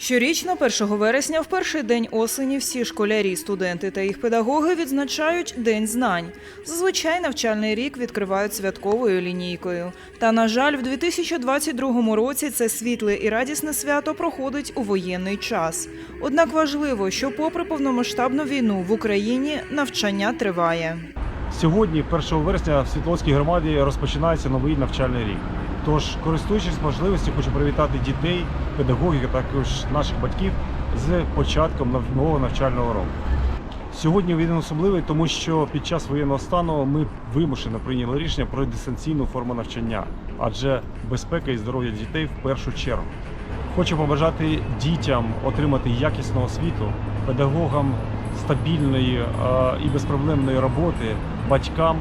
Щорічно, 1 вересня, в перший день осені, всі школярі, студенти та їх педагоги відзначають День знань. Зазвичай навчальний рік відкривають святковою лінійкою. Та, на жаль, в 2022 році це світле і радісне свято проходить у воєнний час. Однак важливо, що, попри повномасштабну війну в Україні, навчання триває. Сьогодні, 1 вересня, в Світловській громаді розпочинається новий навчальний рік. Тож, користуючись можливістю, хочу привітати дітей, педагогів, а також наших батьків з початком нового навчального року. Сьогодні він особливий, тому що під час воєнного стану ми вимушено прийняли рішення про дистанційну форму навчання, адже безпека і здоров'я дітей в першу чергу. Хочу побажати дітям отримати якісну освіту, педагогам стабільної е, і безпроблемної роботи, батькам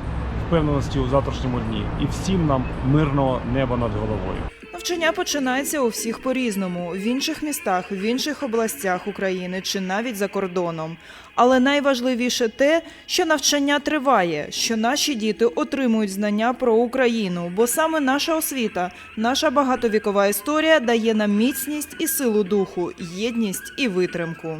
впевненості у завтрашньому дні і всім нам мирного неба над головою. Навчання починається у всіх по-різному, в інших містах, в інших областях України чи навіть за кордоном. Але найважливіше те, що навчання триває, що наші діти отримують знання про Україну, бо саме наша освіта, наша багатовікова історія дає нам міцність і силу духу, єдність і витримку.